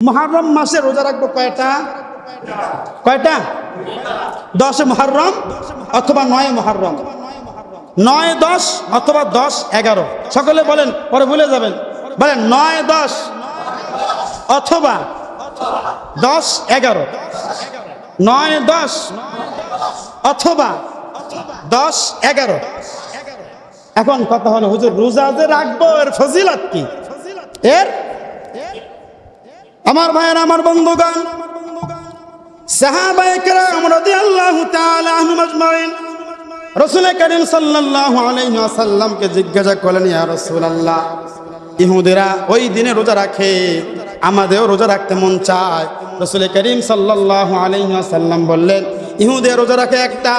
মহারম মাসে রোজা রাখব কয়টা? কয়টা? দশ মহারম অথবা নয় মহারম নয়, দশ অথবা দশ, এগারো। সকলে বলেন, পরে ভুলে যাবেন। বলেন, নয়, দশ অথবা দশ, এগারো। নয়, দশ অথবা দশ, এগারো। এখন কথা হলো, হুজুর, রোজা যে রাখব, এর ফজিলাত কি? এর আমার ভাইয়ের, আমার বন্ধুগণ কেরাম রাসূল রাসূলুল্লাহ, ইহুদিরা ওই দিনে রোজা রাখে রোজা রাখতে মন চায়। করিম বললেন, ইহুদে রোজা রাখে একটা,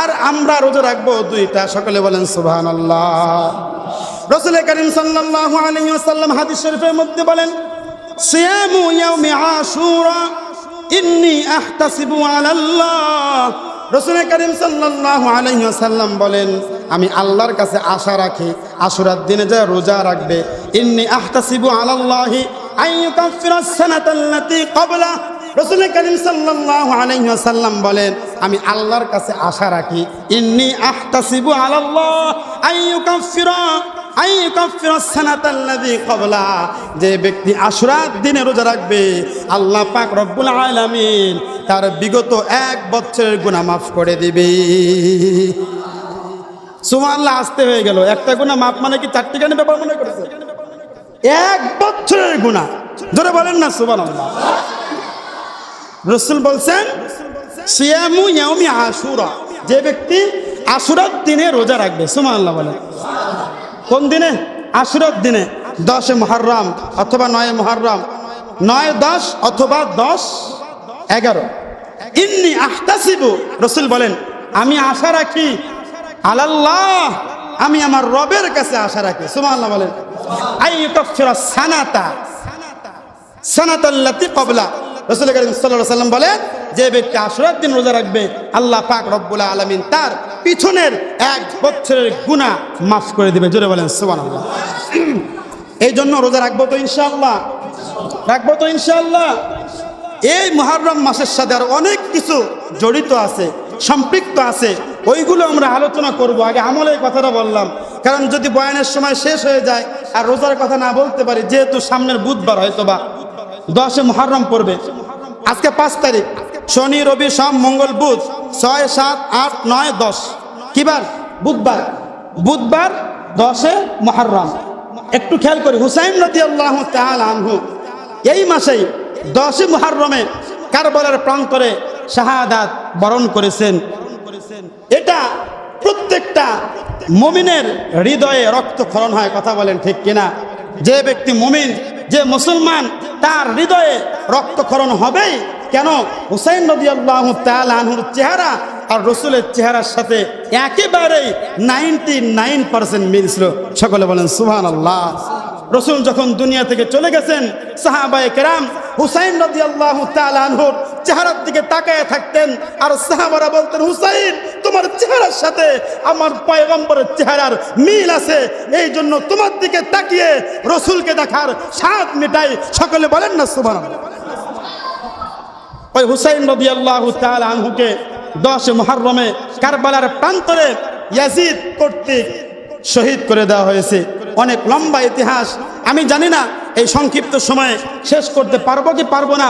আর আমরা রোজা রাখব দুইটা। সকলে বলেন, সুবহানাল্লাহ। রাসূল করিম সাল্লাল্লাহু আলাইহি ওয়াসাল্লাম হাদিস শরীফের মধ্যে বলেন সিয়ামু ইয়াউমি আশুরা, ইন্নি আহতাসিবু আলাল্লাহ। রসুল করিম সাল্লাহ আলহিহাসাল্লাম বলেন, আমি আল্লাহর কাছে আশা রাখি, আশুরার দিনে যা রোজা রাখবে, ইন্নি আহতাসিবু আলাল্লাহি রসুল করিম সাল্লাহ আলহিহাসাল্লাম বলেন, আমি আল্লাহর কাছে আশা রাখি, ইন্নি আহতাসিবু আলাল্লাহ আইয়ুকাফিরা যে ব্যক্তি আশুরাত দিনে রোজা রাখবে, আল্লাহ পাক রব্বুল আলামিন তার বিগত এক বছরের গুনাহ মাফ করে দিবে। সুবহানাল্লাহ, আসতে হয়ে গেল। একটা গুনাহ মাফ মানে কি? চারটি গানে ব্যাপার মনে করেছে? এক বছরের গুনাহ। জোরে বলেন না, সুবহানাল্লাহ। রসুল বলছেন, সিয়ামু ইয়াউমি আশুরা। যে ব্যক্তি আশুরাত দিনে রোজা রাখবে, সুবহানাল্লাহ বলেন। কোন দিনে? আশুরত দিনে। দশে মহরম অথবা নয় মহরম নয় দশ অথবা দশ এগারো। ইন্নি আহতাসিবু, রসুল বলেন, আমি আশা রাখি, আলাল্লাহ, আমি আমার রবের কাছে আশা রাখি। সুবহানাল্লাহ বলেন, আই সানাতা। সানাতাল্লাতি কবলা রসুল করিম বলেন, যে ব্যক্তি আশুরাত দিন রোজা রাখবে, আল্লাহ পাক রব্বুল আলামিন তার পিছনের এক বছরের গুনাহ মাফ করে দিবে। জোরে বলেন, সুবহানাল্লাহ। এই জন্য রোজা রাখব তো ইনশাআল্লাহ। রাখব তো ইনশাআল্লাহ। এই মুহররম মাসের সাথে আর অনেক কিছু জড়িত আছে, সম্পৃক্ত আছে, ওইগুলো আমরা আলোচনা করব। আগে আমলের কথাটা বললাম। কারণ যদি বয়ানের সময় শেষ হয়ে যায় আর রোজার কথা না বলতে পারি, যেহেতু সামনের বুধবার হয়তো বা দশে মহরম পড়বে। আজকে পাঁচ তারিখ, শনি, রবি, সোম, মঙ্গল, বুধ। ছয় সাত আট নয় দশ। কিবার? বুধবার। বুধবার দশে মহরম। একটু খেয়াল করি, হুসাইন আনহু। এই মাসেই দশই মহরমে কারবালার প্রান্তরে শাহাদাত বরণ করেছেন। এটা প্রত্যেকটা মমিনের হৃদয়ে রক্তক্ষরণ হয়, কথা বলেন ঠিক কিনা? যে ব্যক্তি মমিন, যে মুসলমান, তার হৃদয়ে রক্তক্ষরণ হবেই। কেন? হুসাইন নদী আল্লাহ আনহুর চেহারা আর রসুলের চেহারার সাথে একেবারেই নাইনটি নাইন পার্সেন্ট মিল ছিল। সকলে বলেন সুহান আল্লাহ রসুল যখন দুনিয়া থেকে চলে গেছেন, সাহাবায়ে কেরাম হুসাইন নদী আল্লাহ আনহুর চেহারার দিকে তাকায় থাকতেন আর সাহাবারা বলতেন, হুসাইন, তোমার চেহারার সাথে আমার পয়গম্বরের চেহারার মিল আছে। এই জন্য তোমার দিকে তাকিয়ে রসুলকে দেখার স্বাদ মিটাই। সকলে বলেন না সুবান ওই হুসাইন নদী আল্লাহ আনহুকে দশ মহারমে কারবালার প্রান্তরে ইয়াজিদ কর্তৃক শহীদ করে দেওয়া হয়েছে। অনেক লম্বা ইতিহাস। আমি জানি না এই সংক্ষিপ্ত সময়ে শেষ করতে পারব কি পারব না।